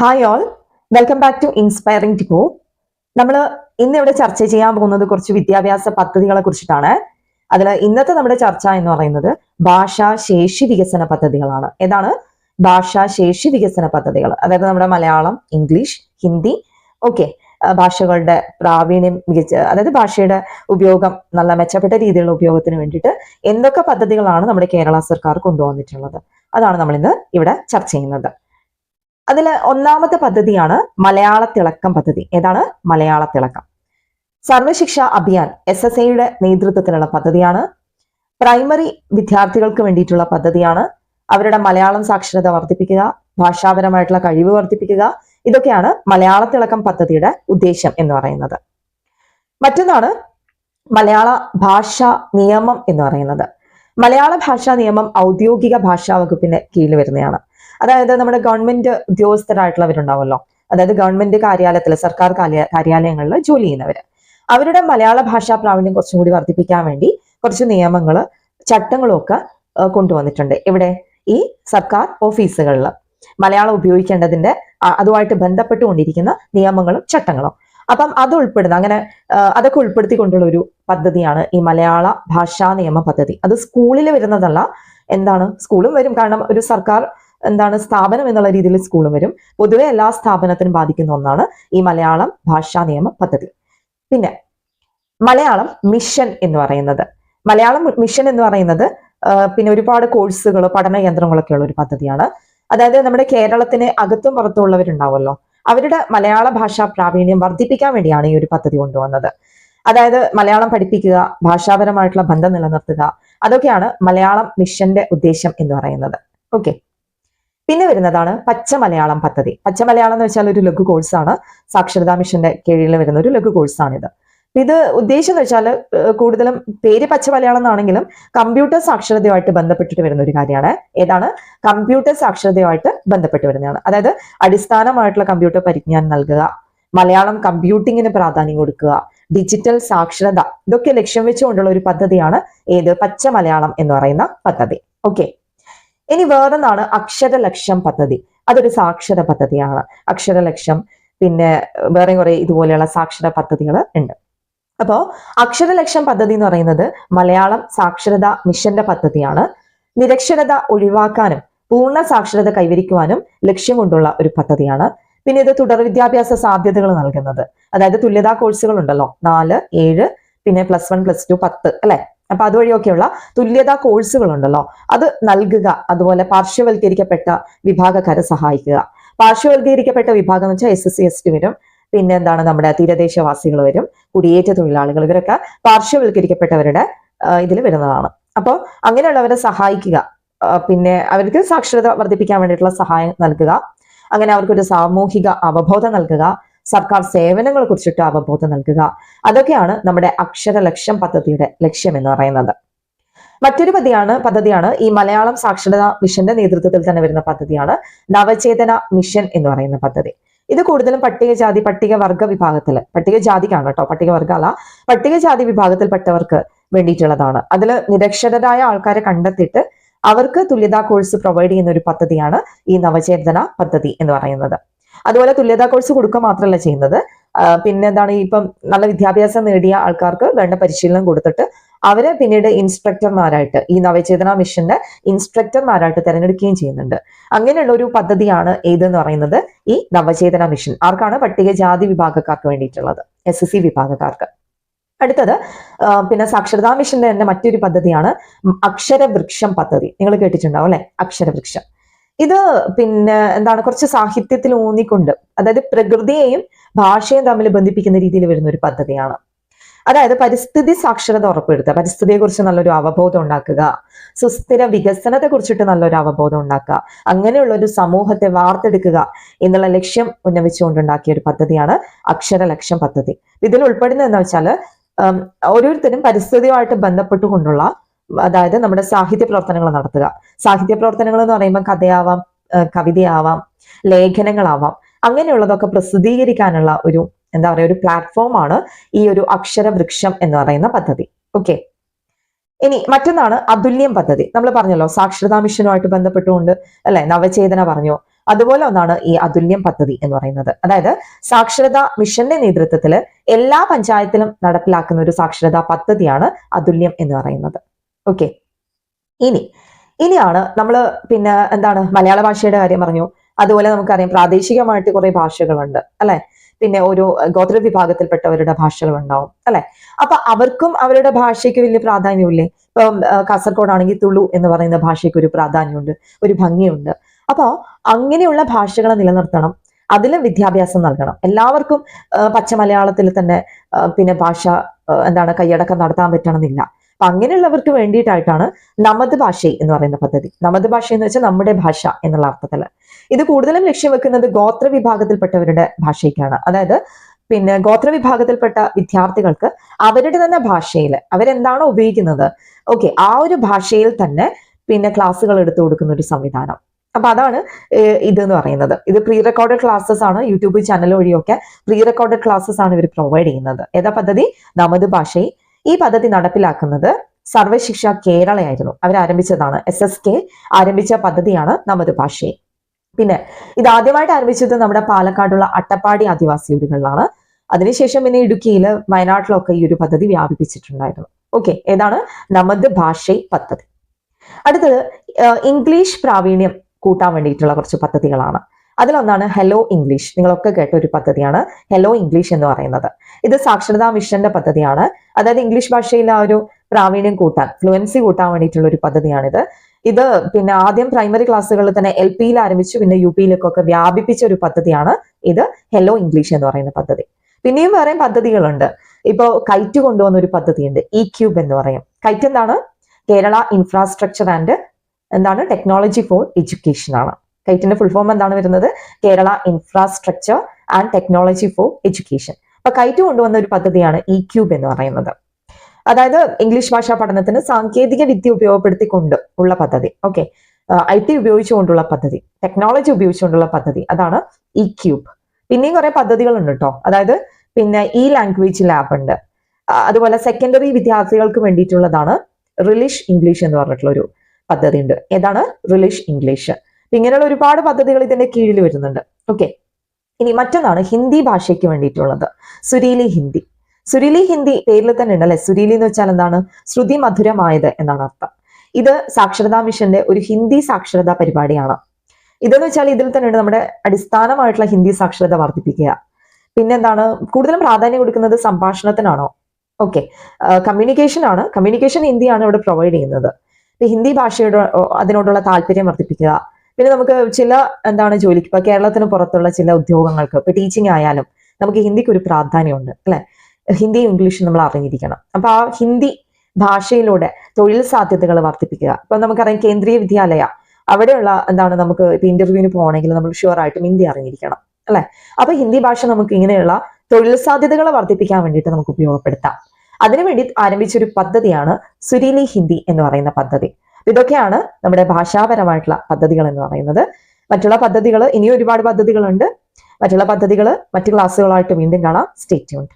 Hi all welcome back to inspiring ടിപ്പോ നമ്മൾ ഇന്ന് ഇവിടെ ചർച്ച ചെയ്യാൻ പോകുന്നത് കുറച്ച് വിദ്യാഭ്യാസ പദ്ധതികളെ കുറിച്ചിട്ടാണ്. അതിൽ ഇന്നത്തെ നമ്മുടെ ചർച്ച എന്ന് പറയുന്നത് ഭാഷാ ശേഷി വികസന പദ്ധതികളാണ്. ഏതാണ്? ഭാഷാ ശേഷി വികസന പദ്ധതികൾ. അതായത് നമ്മുടെ മലയാളം ഇംഗ്ലീഷ് ഹിന്ദി ഓക്കെ. ഭാഷകളുടെ പ്രാവീണ്യം മികച്ച അതായത് ഭാഷയുടെ ഉപയോഗം നല്ല മെച്ചപ്പെട്ട രീതിയിലുള്ള ഉപയോഗത്തിന് വേണ്ടിയിട്ട് എന്തൊക്കെ പദ്ധതികളാണ് നമ്മുടെ കേരള സർക്കാർ കൊണ്ടുവന്നിട്ടുള്ളത്? അതാണ് നമ്മൾ ഇന്ന് ഇവിടെ ചർച്ച ചെയ്യുന്നത്. അതിൽ ഒന്നാമത്തെ പദ്ധതിയാണ് മലയാള തിളക്കം പദ്ധതി. ഏതാണ്? മലയാള തിളക്കം സർവശിക്ഷ അഭിയാൻ എസ് എസ് എയുടെ നേതൃത്വത്തിലുള്ള പദ്ധതിയാണ്. പ്രൈമറി വിദ്യാർത്ഥികൾക്ക് വേണ്ടിയിട്ടുള്ള പദ്ധതിയാണ്. അവരുടെ മലയാളം സാക്ഷരത വർദ്ധിപ്പിക്കുക ഭാഷാപരമായിട്ടുള്ള കഴിവ് വർദ്ധിപ്പിക്കുക. ഇതൊക്കെയാണ് മലയാള തിളക്കം പദ്ധതിയുടെ ഉദ്ദേശം എന്ന് പറയുന്നത്. മറ്റൊന്നാണ് മലയാള ഭാഷാ നിയമം എന്ന് പറയുന്നത്. മലയാള ഭാഷാ നിയമം ഔദ്യോഗിക ഭാഷാ വകുപ്പിന്റെ കീഴിൽ വരുന്നതാണ്. അതായത് നമ്മുടെ ഗവൺമെന്റ് ഉദ്യോഗസ്ഥരായിട്ടുള്ളവരുണ്ടാവുമല്ലോ. അതായത് ഗവൺമെന്റ് കാര്യാലയത്തിൽ സർക്കാർ കാര്യ- കാര്യാലയങ്ങളിൽ ജോലി ചെയ്യുന്നവര്. അവരുടെ മലയാള ഭാഷാ പ്രാവീണ്യം കുറച്ചും കൂടി വർദ്ധിപ്പിക്കാൻ വേണ്ടി കുറച്ച് നിയമങ്ങൾ ചട്ടങ്ങളും ഒക്കെ കൊണ്ടുവന്നിട്ടുണ്ട്. ഇവിടെ ഈ സർക്കാർ ഓഫീസുകളിൽ മലയാളം ഉപയോഗിക്കേണ്ടതിന്റെ അതുമായിട്ട് ബന്ധപ്പെട്ടുകൊണ്ടിരിക്കുന്ന നിയമങ്ങളും ചട്ടങ്ങളും. അപ്പം അത് ഉൾപ്പെടുന്ന അങ്ങനെ അതൊക്കെ ഉൾപ്പെടുത്തിക്കൊണ്ടുള്ള ഒരു പദ്ധതിയാണ് ഈ മലയാള ഭാഷാ നിയമ പദ്ധതി. അത് സ്കൂളിൽ വരുന്നതല്ല എന്താണ്? സ്കൂളും വരും. കാരണം ഒരു സർക്കാർ എന്താണ് സ്ഥാപനം എന്നുള്ള രീതിയിൽ സ്കൂളും വരും. പൊതുവെ എല്ലാ സ്ഥാപനത്തിനും ബാധിക്കുന്ന ഒന്നാണ് ഈ മലയാളം ഭാഷാ നിയമ പദ്ധതി. പിന്നെ മലയാളം മിഷൻ എന്ന് പറയുന്നത്. മലയാളം മിഷൻ എന്ന് പറയുന്നത് പിന്നെ ഒരുപാട് കോഴ്സുകൾ പഠന കേന്ദ്രങ്ങളൊക്കെ ഉള്ള ഒരു പദ്ധതിയാണ്. അതായത് നമ്മുടെ കേരളത്തിന് അകത്തും പുറത്തും ഉള്ളവരുണ്ടാവുമല്ലോ. അവരുടെ മലയാള ഭാഷാ പ്രാവീണ്യം വർദ്ധിപ്പിക്കാൻ വേണ്ടിയാണ് ഈ ഒരു പദ്ധതി കൊണ്ടുവന്നത്. അതായത് മലയാളം പഠിപ്പിക്കുക ഭാഷാപരമായിട്ടുള്ള ബന്ധം നിലനിർത്തുക അതൊക്കെയാണ് മലയാളം മിഷന്റെ ഉദ്ദേശം എന്ന് പറയുന്നത്. ഓക്കെ പിന്നെ വരുന്നതാണ് പച്ച മലയാളം പദ്ധതി. പച്ച മലയാളം എന്ന് വെച്ചാൽ ഒരു ലഘു കോഴ്സാണ് സാക്ഷരതാ മിഷന്റെ കീഴിൽ വരുന്ന ഒരു ലഘു കോഴ്സാണിത് ഇത് ഉദ്ദേശം എന്ന് വെച്ചാൽ കൂടുതലും പേര് പച്ച മലയാളം എന്നാണെങ്കിലും കമ്പ്യൂട്ടർ സാക്ഷരതയുമായിട്ട് ബന്ധപ്പെട്ടിട്ട് വരുന്ന ഒരു കാര്യമാണ്. ഏതാണ്? കമ്പ്യൂട്ടർ സാക്ഷരതയുമായിട്ട് ബന്ധപ്പെട്ട് വരുന്നതാണ്. അതായത് അടിസ്ഥാനമായിട്ടുള്ള കമ്പ്യൂട്ടർ പരിജ്ഞാനം നൽകുക മലയാളം കമ്പ്യൂട്ടിങ്ങിന് പ്രാധാന്യം കൊടുക്കുക ഡിജിറ്റൽ സാക്ഷരത. ഇതൊക്കെ ലക്ഷ്യം വെച്ചുകൊണ്ടുള്ള ഒരു പദ്ധതിയാണ് ഏത്? പച്ച മലയാളം എന്ന് പറയുന്ന പദ്ധതി. ഓക്കെ ഇനി വേറൊന്നാണ് അക്ഷരലക്ഷം പദ്ധതി. അതൊരു സാക്ഷര പദ്ധതിയാണ്. അക്ഷരലക്ഷം പിന്നെ വേറെ കുറെ ഇതുപോലെയുള്ള സാക്ഷര പദ്ധതികൾ ഉണ്ട്. അപ്പോ അക്ഷരലക്ഷം പദ്ധതി എന്ന് പറയുന്നത് മലയാളം സാക്ഷരതാ മിഷന്റെ പദ്ധതിയാണ്. നിരക്ഷരത ഒഴിവാക്കാനും പൂർണ സാക്ഷരത കൈവരിക്കുവാനും ലക്ഷ്യം കൊണ്ടുള്ള ഒരു പദ്ധതിയാണ്. പിന്നെ ഇത് തുടർ വിദ്യാഭ്യാസ സാധ്യതകൾ നൽകുന്നത്. അതായത് തുല്യതാ കോഴ്സുകൾ ഉണ്ടല്ലോ നാല് ഏഴ് പിന്നെ പ്ലസ് വൺ പ്ലസ് ടു പത്ത് അല്ലെ? അപ്പൊ അതുവഴിയൊക്കെയുള്ള തുല്യതാ കോഴ്സുകൾ ഉണ്ടല്ലോ അത് നൽകുക അതുപോലെ പാർശ്വവൽക്കരിക്കപ്പെട്ട വിഭാഗക്കാരെ സഹായിക്കുക. പാർശ്വവൽക്കരിക്കപ്പെട്ട വിഭാഗം എന്ന് വെച്ചാൽ S S C S T വരും. പിന്നെ എന്താണ് നമ്മുടെ തീരദേശവാസികൾ വരും കുടിയേറ്റ തൊഴിലാളികൾ ഇവരൊക്കെ പാർശ്വവൽക്കരിക്കപ്പെട്ടവരുടെ ഇതിൽ വരുന്നതാണ്. അപ്പോൾ അങ്ങനെയുള്ളവരെ സഹായിക്കുക. പിന്നെ അവർക്ക് സാക്ഷരത വർദ്ധിപ്പിക്കാൻ വേണ്ടിയിട്ടുള്ള സഹായം നൽകുക. അങ്ങനെ അവർക്കൊരു സാമൂഹിക അവബോധം നൽകുക. സർക്കാർ സേവനങ്ങളെ കുറിച്ചിട്ട് അവബോധം നൽകുക. അതൊക്കെയാണ് നമ്മുടെ അക്ഷര ലക്ഷ്യം പദ്ധതിയുടെ ലക്ഷ്യം എന്ന് പറയുന്നത്. മറ്റൊരു പദ്ധതിയാണ് പദ്ധതിയാണ് ഈ മലയാളം സാക്ഷരതാ മിഷന്റെ നേതൃത്വത്തിൽ തന്നെ വരുന്ന പദ്ധതിയാണ് നവചേതന മിഷൻ എന്ന് പറയുന്ന പദ്ധതി. ഇത് കൂടുതലും പട്ടികജാതി പട്ടികവർഗ വിഭാഗത്തിൽ പട്ടികജാതിക്കാണ് കേട്ടോ പട്ടികവർഗ അല്ല പട്ടികജാതി വിഭാഗത്തിൽപ്പെട്ടവർക്ക് വേണ്ടിയിട്ടുള്ളതാണ്. അതിൽ നിരക്ഷരരായ ആൾക്കാരെ കണ്ടെത്തിയിട്ട് അവർക്ക് തുല്യതാ കോഴ്സ് പ്രൊവൈഡ് ചെയ്യുന്ന ഒരു പദ്ധതിയാണ് ഈ നവചേതന പദ്ധതി എന്ന് പറയുന്നത്. അതുപോലെ തുല്യതാ കോഴ്സ് കൊടുക്കുക മാത്രമല്ല ചെയ്യുന്നത്. പിന്നെ എന്താണ് ഇപ്പം നല്ല വിദ്യാഭ്യാസം നേടിയ ആൾക്കാർക്ക് വേണ്ട പരിശീലനം കൊടുത്തിട്ട് അവരെ പിന്നീട് ഇൻസ്ട്രക്ടർമാരായിട്ട് ഈ നവചേതന മിഷന്റെ ഇൻസ്ട്രക്ടർമാരായിട്ട് തിരഞ്ഞെടുക്കുകയും ചെയ്യുന്നുണ്ട്. അങ്ങനെയുള്ള ഒരു പദ്ധതിയാണ് ഏതെന്ന് പറയുന്നത് ഈ നവചേതന മിഷൻ ആർക്കാണ്? പട്ടികജാതി വിഭാഗക്കാർക്ക് വേണ്ടിയിട്ടുള്ളത്. എസ് എസ് സി വിഭാഗക്കാർക്ക്. അടുത്തത് പിന്നെ സാക്ഷരതാ മിഷന്റെ തന്നെ മറ്റൊരു പദ്ധതിയാണ് അക്ഷരവൃക്ഷം പദ്ധതി. നിങ്ങൾ കേട്ടിട്ടുണ്ടാവും അല്ലെ? അക്ഷരവൃക്ഷം. ഇത് പിന്നെ എന്താണ് കുറച്ച് സാഹിത്യത്തിൽ ഊന്നിക്കൊണ്ട് അതായത് പ്രകൃതിയെയും ഭാഷയും തമ്മിൽ ബന്ധിപ്പിക്കുന്ന രീതിയിൽ വരുന്ന ഒരു പദ്ധതിയാണ്. അതായത് പരിസ്ഥിതി സാക്ഷരത ഉറപ്പുവരുത്തുക പരിസ്ഥിതിയെ കുറിച്ച് നല്ലൊരു അവബോധം ഉണ്ടാക്കുക സുസ്ഥിര വികസനത്തെ കുറിച്ചിട്ട് നല്ലൊരു അവബോധം ഉണ്ടാക്കുക അങ്ങനെയുള്ള ഒരു സമൂഹത്തെ വാർത്തെടുക്കുക എന്നുള്ള ലക്ഷ്യം ഉന്നമിച്ചുകൊണ്ടുണ്ടാക്കിയ ഒരു പദ്ധതിയാണ് അക്ഷരലക്ഷ്യം പദ്ധതി. ഇതിൽ ഉൾപ്പെടുന്നത് എന്താ വെച്ചാൽ ഓരോരുത്തരും പരിസ്ഥിതിയുമായിട്ട് ബന്ധപ്പെട്ടുകൊണ്ടുള്ള അതായത് നമ്മുടെ സാഹിത്യ പ്രവർത്തനങ്ങൾ നടത്തുക. സാഹിത്യ പ്രവർത്തനങ്ങൾ എന്ന് പറയുമ്പോൾ കഥയാവാം കവിതയാവാം ലേഖനങ്ങളാവാം. അങ്ങനെയുള്ളതൊക്കെ പ്രസിദ്ധീകരിക്കാനുള്ള ഒരു എന്താ പറയുക ഒരു പ്ലാറ്റ്ഫോമാണ് ഈ ഒരു അക്ഷരവൃക്ഷം എന്ന് പറയുന്ന പദ്ധതി. ഓക്കെ ഇനി മറ്റൊന്നാണ് അതുല്യം പദ്ധതി. നമ്മൾ പറഞ്ഞല്ലോ സാക്ഷരതാ മിഷനുമായിട്ട് ബന്ധപ്പെട്ടുകൊണ്ട് അല്ലെ? നവചേതന പറഞ്ഞു. അതുപോലെ ഒന്നാണ് ഈ അതുല്യം പദ്ധതി എന്ന് പറയുന്നത്. അതായത് സാക്ഷരതാ മിഷന്റെ നേതൃത്വത്തിൽ എല്ലാ പഞ്ചായത്തിലും നടപ്പിലാക്കുന്ന ഒരു സാക്ഷരതാ പദ്ധതിയാണ് അതുല്യം എന്ന് പറയുന്നത്. ഓക്കെ ഇനി ഇനിയാണ് നമ്മൾ പിന്നെ എന്താണ് മലയാള ഭാഷയുടെ കാര്യം പറഞ്ഞു. അതുപോലെ നമുക്കറിയാം പ്രാദേശികമായിട്ട് കുറെ ഭാഷകളുണ്ട് അല്ലെ? പിന്നെ ഒരു ഗോത്ര വിഭാഗത്തിൽപ്പെട്ടവരുടെ ഭാഷകളുണ്ടാവും അല്ലെ? അപ്പൊ അവർക്കും അവരുടെ ഭാഷയ്ക്ക് വലിയ പ്രാധാന്യമില്ലേ? ഇപ്പം കാസർഗോഡാണെങ്കിൽ തുളു എന്ന് പറയുന്ന ഭാഷയ്ക്ക് ഒരു പ്രാധാന്യമുണ്ട് ഒരു ഭംഗിയുണ്ട്. അപ്പോൾ അങ്ങനെയുള്ള ഭാഷകളെ നിലനിർത്തണം അതിലും വിദ്യാഭ്യാസം നൽകണം. എല്ലാവർക്കും പച്ച മലയാളത്തിൽ തന്നെ പിന്നെ ഭാഷ എന്താണ് കൈയടക്കം നടത്താൻ പറ്റണമെന്നില്ല. അപ്പൊ അങ്ങനെയുള്ളവർക്ക് വേണ്ടിയിട്ടായിട്ടാണ് നമത് ഭാഷ എന്ന് പറയുന്ന പദ്ധതി. നമത് ഭാഷ എന്ന് വെച്ചാൽ നമ്മുടെ ഭാഷ എന്നുള്ള അർത്ഥത്തിൽ. ഇത് കൂടുതലും ലക്ഷ്യം വെക്കുന്നത് ഗോത്ര വിഭാഗത്തിൽപ്പെട്ടവരുടെ ഭാഷയ്ക്കാണ്. അതായത് പിന്നെ ഗോത്ര വിഭാഗത്തിൽപ്പെട്ട വിദ്യാർത്ഥികൾക്ക് അവരുടെ തന്നെ ഭാഷയിൽ അവരെന്താണോ ഉപയോഗിക്കുന്നത്? ഓക്കെ ആ ഒരു ഭാഷയിൽ തന്നെ പിന്നെ ക്ലാസ്സുകൾ എടുത്തു കൊടുക്കുന്ന ഒരു സംവിധാനം. അപ്പൊ അതാണ് ഇത് എന്ന് പറയുന്നത്. ഇത് പ്രീ റെക്കോർഡഡ് ക്ലാസ്സസ് ആണ് യൂട്യൂബ് ചാനൽ വഴിയൊക്കെ പ്രീ റെക്കോർഡഡ് ക്ലാസ്സസ് ആണ് ഇവർ പ്രൊവൈഡ് ചെയ്യുന്നത്. ഏതാ പദ്ധതി? നമത് ഭാഷയിൽ ഈ പദ്ധതി നടപ്പിലാക്കുന്നത് സർവശിക്ഷ കേരളയായിരുന്നു. അവർ ആരംഭിച്ചതാണ് എസ് എസ് കെ ആരംഭിച്ച പദ്ധതിയാണ് നമ്മുടെ ഭാഷയെ. പിന്നെ ഇത് ആദ്യമായിട്ട് ആരംഭിച്ചത് നമ്മുടെ പാലക്കാടുള്ള അട്ടപ്പാടി ആദിവാസി ഊരുകളിലാണ്. അതിനുശേഷം പിന്നെ ഇടുക്കിയിൽ വയനാട്ടിലൊക്കെ ഈ ഒരു പദ്ധതി വ്യാപിപ്പിച്ചിട്ടുണ്ടായിരുന്നു. ഓക്കെ ഏതാണ്? നമത് ഭാഷ പദ്ധതി. അടുത്തത് ഇംഗ്ലീഷ് പ്രാവീണ്യം കൂട്ടാൻ വേണ്ടിയിട്ടുള്ള കുറച്ച് പദ്ധതികളാണ്. അതിലൊന്നാണ് ഹലോ ഇംഗ്ലീഷ് നിങ്ങളൊക്കെ കേട്ട ഒരു പദ്ധതിയാണ് ഹലോ ഇംഗ്ലീഷ് എന്ന് പറയുന്നത്. ഇത് സാക്ഷരതാ മിഷന്റെ പദ്ധതിയാണ്. അതായത് ഇംഗ്ലീഷ് ഭാഷയിൽ ആ ഒരു പ്രാവീണ്യം കൂട്ടാൻ ഫ്ലുവൻസി കൂട്ടാൻ വേണ്ടിയിട്ടുള്ള ഒരു പദ്ധതിയാണിത്. ഇത് പിന്നെ ആദ്യം പ്രൈമറി ക്ലാസ്സുകളിൽ തന്നെ എൽ പിയിൽ ആരംഭിച്ചു പിന്നെ യു പിയിലേക്കൊക്കെ വ്യാപിപ്പിച്ച ഒരു പദ്ധതിയാണ് ഇത് ഹലോ ഇംഗ്ലീഷ് എന്ന് പറയുന്ന പദ്ധതി. പിന്നെയും വേറെ പദ്ധതികളുണ്ട്. ഇപ്പോൾ കൈറ്റ് കൊണ്ടുവന്ന ഒരു പദ്ധതിയുണ്ട് ഇ ക്യൂബ് എന്ന് പറയും. കൈറ്റ് എന്താണ്? കേരള ഇൻഫ്രാസ്ട്രക്ചർ ആൻഡ് എന്താണ്? ടെക്നോളജി ഫോർ എഡ്യൂക്കേഷൻ ആണ്. കൈറ്റിന്റെ ഫുൾ ഫോം എന്താണ് വരുന്നത്? Kerala infrastructure and technology for education അപ്പൊ കൈറ്റ് കൊണ്ടുവന്ന ഒരു പദ്ധതിയാണ് ഇ ക്യൂബ് എന്ന് പറയുന്നത്. അതായത് ഇംഗ്ലീഷ് ഭാഷാ പഠനത്തിന് സാങ്കേതിക വിദ്യ ഉപയോഗപ്പെടുത്തിക്കൊണ്ട് ഉള്ള പദ്ധതി. ഓക്കെ ഐ ടി ഉപയോഗിച്ചുകൊണ്ടുള്ള പദ്ധതി. ടെക്നോളജി ഉപയോഗിച്ചുകൊണ്ടുള്ള പദ്ധതി. അതാണ് ഇ ക്യൂബ് പിന്നെയും കുറെ പദ്ധതികളുണ്ട് കേട്ടോ അതായത് പിന്നെ ഇ ലാംഗ്വേജ് ലാബ് ഉണ്ട്. അതുപോലെ സെക്കൻഡറി വിദ്യാർത്ഥികൾക്ക് വേണ്ടിയിട്ടുള്ളതാണ് റിലിഷ് ഇംഗ്ലീഷ് എന്ന് പറഞ്ഞിട്ടുള്ള ഒരു പദ്ധതി ഉണ്ട് ഏതാണ്? റിലിഷ് ഇംഗ്ലീഷ് ഇങ്ങനെയുള്ള ഒരുപാട് പദ്ധതികൾ ഇതിന്റെ കീഴിൽ വരുന്നുണ്ട്. ഓക്കെ ഇനി മറ്റൊന്നാണ് ഹിന്ദി ഭാഷയ്ക്ക് വേണ്ടിയിട്ടുള്ളത്. സുരീലി ഹിന്ദി. സുരീലി ഹിന്ദി പേരിൽ തന്നെ ഉണ്ട് അല്ലെ സുരീലി എന്ന് വെച്ചാൽ എന്താണ്? ശ്രുതി മധുരമായത് എന്നാണ് അർത്ഥം. ഇത് സാക്ഷരതാ മിഷന്റെ ഒരു ഹിന്ദി സാക്ഷരതാ പരിപാടിയാണ്. ഇതെന്ന് വെച്ചാൽ ഇതിൽ തന്നെ ഉണ്ട് നമ്മുടെ അടിസ്ഥാനമായിട്ടുള്ള ഹിന്ദി സാക്ഷരത വർദ്ധിപ്പിക്കുക. പിന്നെന്താണ് കൂടുതലും പ്രാധാന്യം കൊടുക്കുന്നത് സംഭാഷണത്തിനാണോ? ഓക്കെ കമ്മ്യൂണിക്കേഷൻ ആണ്. കമ്മ്യൂണിക്കേഷൻ ഹിന്ദിയാണ് ഇവിടെ പ്രൊവൈഡ് ചെയ്യുന്നത്. ഹിന്ദി ഭാഷയുടെ അതിനോടുള്ള താല്പര്യം വർദ്ധിപ്പിക്കുക. പിന്നെ നമുക്ക് ചില എന്താണ് ജോലിക്ക് ഇപ്പൊ കേരളത്തിന് പുറത്തുള്ള ചില ഉദ്യോഗങ്ങൾക്ക് ഇപ്പൊ ടീച്ചിങ് ആയാലും നമുക്ക് ഹിന്ദിക്ക് ഒരു പ്രാധാന്യമുണ്ട് അല്ലെ? ഹിന്ദിയും ഇംഗ്ലീഷും നമ്മൾ അറിഞ്ഞിരിക്കണം. അപ്പൊ ആ ഹിന്ദി ഭാഷയിലൂടെ തൊഴിൽ സാധ്യതകൾ വർദ്ധിപ്പിക്കുക. ഇപ്പൊ നമുക്കറിയാം കേന്ദ്രീയ വിദ്യാലയ അവിടെയുള്ള എന്താണ് നമുക്ക് ഇപ്പൊ ഇന്റർവ്യൂവിന് പോകണമെങ്കിൽ നമ്മൾ ഷുവർ ആയിട്ടും ഹിന്ദി അറിഞ്ഞിരിക്കണം അല്ലെ? അപ്പൊ ഹിന്ദി ഭാഷ നമുക്ക് ഇങ്ങനെയുള്ള തൊഴിൽ സാധ്യതകളെ വർദ്ധിപ്പിക്കാൻ വേണ്ടിയിട്ട് നമുക്ക് ഉപയോഗപ്പെടുത്താം. അതിനുവേണ്ടി ആരംഭിച്ച ഒരു പദ്ധതിയാണ് സുരീലി ഹിന്ദി എന്ന് പറയുന്ന പദ്ധതി. ഇതൊക്കെയാണ് നമ്മുടെ ഭാഷാപരമായിട്ടുള്ള പദ്ധതികൾ എന്ന് പറയുന്നത്. മറ്റുള്ള പദ്ധതികൾ ഇനിയും ഒരുപാട് പദ്ധതികളുണ്ട്. മറ്റുള്ള പദ്ധതികൾ മറ്റു ക്ലാസ്സുകളായിട്ട് വീണ്ടും കാണാം. സ്റ്റേറ്റ് ഉണ്ട്